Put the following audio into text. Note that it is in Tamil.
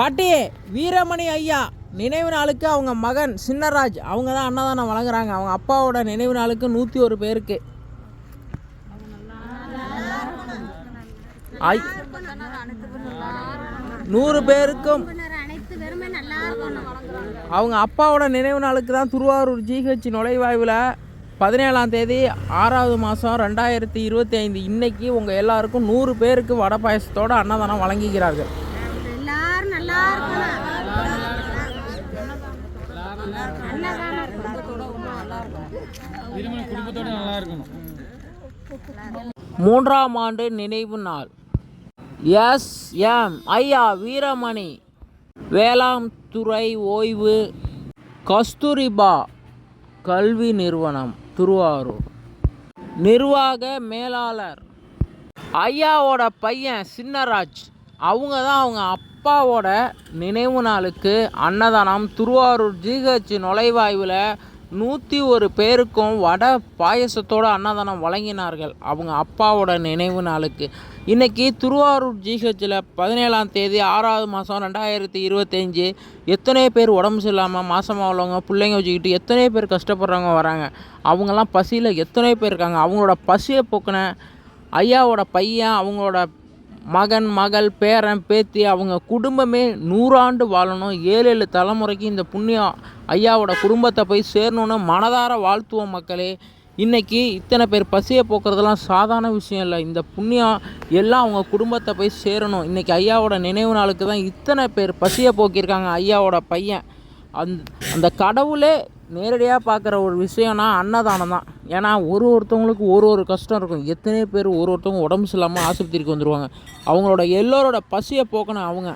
பாட்டி வீரமணி ஐயா நினைவு நாளுக்கு அவங்க மகன் சின்னராஜ் அவங்க தான் அன்னதானம் வழங்குறாங்க. அவங்க அப்பாவோட நினைவு நாளுக்கு நூற்றி ஒரு பேருக்கு நூறு பேருக்கும் அவங்க அப்பாவோட நினைவு நாளுக்கு தான் திருவாரூர் ஜிஹெச் நுழைவாயுவில் பதினேழாம் தேதி ஆறாவது மாதம் ரெண்டாயிரத்தி இருபத்தி ஐந்து. இன்னைக்கு உங்கள் எல்லாருக்கும் நூறு பேருக்கு வடை பாயசத்தோடு அன்னதானம் வழங்குகிறார்கள் எல்லாரும் நல்லா இருக்கணும் குடும்பத்தோட நல்லா இருக்கணும் மூன்றாம் ஆண்டு நினைவு நாள். எஸ். எம். ஐயா வீரமணி. வேளாண் துறை ஓய்வு. கஸ்தூரிபா கல்வி நிறுவனம் திருவாரூர். நிர்வாக மேலாளர். ஐயாவோட பையன் சின்னராஜ். அவங்க தான் அவங்க அப்பாவோட நினைவு நாளுக்கு அன்னதானம் திருவாரூர் ஜிஹெச் நுழைவாயுவில் நூற்றி ஒரு பேருக்கும் வடை பாயசத்தோடு அன்னதானம் வழங்கினார்கள் அவங்க அப்பாவோட நினைவு நாளுக்கு. இன்றைக்கி திருவாரூர் ஜிஹெச்சில் பதினேழாம் தேதி ஆறாவது மாதம் ரெண்டாயிரத்தி இருபத்தஞ்சி எத்தனை பேர் உடம்பு சரியில்லாமல் மாதமாக உள்ளவங்க பிள்ளைங்க வச்சுக்கிட்டு எத்தனை பேர் கஷ்டப்படுறவங்க வராங்க அவங்கெல்லாம் பசியில் எத்தனை பேர் இருக்காங்க அவங்களோட பசியை போக்குன ஐயாவோட பையன் அவங்களோட மகன் மகள் பேரன் பேத்தி அவங்க குடும்பமே நூறாண்டு வாழணும். ஏழு ஏழு தலைமுறைக்கு இந்த புண்ணியம் ஐயாவோட குடும்பத்தை போய் சேரணும்னு மனதார வாழ்த்துவோம் மக்களே. இன்றைக்கி இத்தனை பேர் பசியை போக்குறதெல்லாம் சாதாரண விஷயம் இல்லை. இந்த புண்ணியம் எல்லாம் அவங்க குடும்பத்தை போய் சேரணும். இன்றைக்கி ஐயாவோட நினைவு நாளுக்கு தான் இத்தனை பேர் பசியை போக்கியிருக்காங்க. ஐயாவோட பையன். அந் அந்த கடவுளே நேரடியாக பார்க்குற ஒரு விஷயம்னா அன்னதானம் தான். ஏன்னா ஒரு ஒருத்தவங்களுக்கு ஒரு ஒரு கஷ்டம் இருக்கும். எத்தனை பேர் ஒரு ஒருத்தவங்க உடம்பு சரியில்லாமல் ஆஸ்பத்திரிக்கு வந்துடுவாங்க அவங்களோட எல்லோரோட பசியை போக்கணும் அவங்க.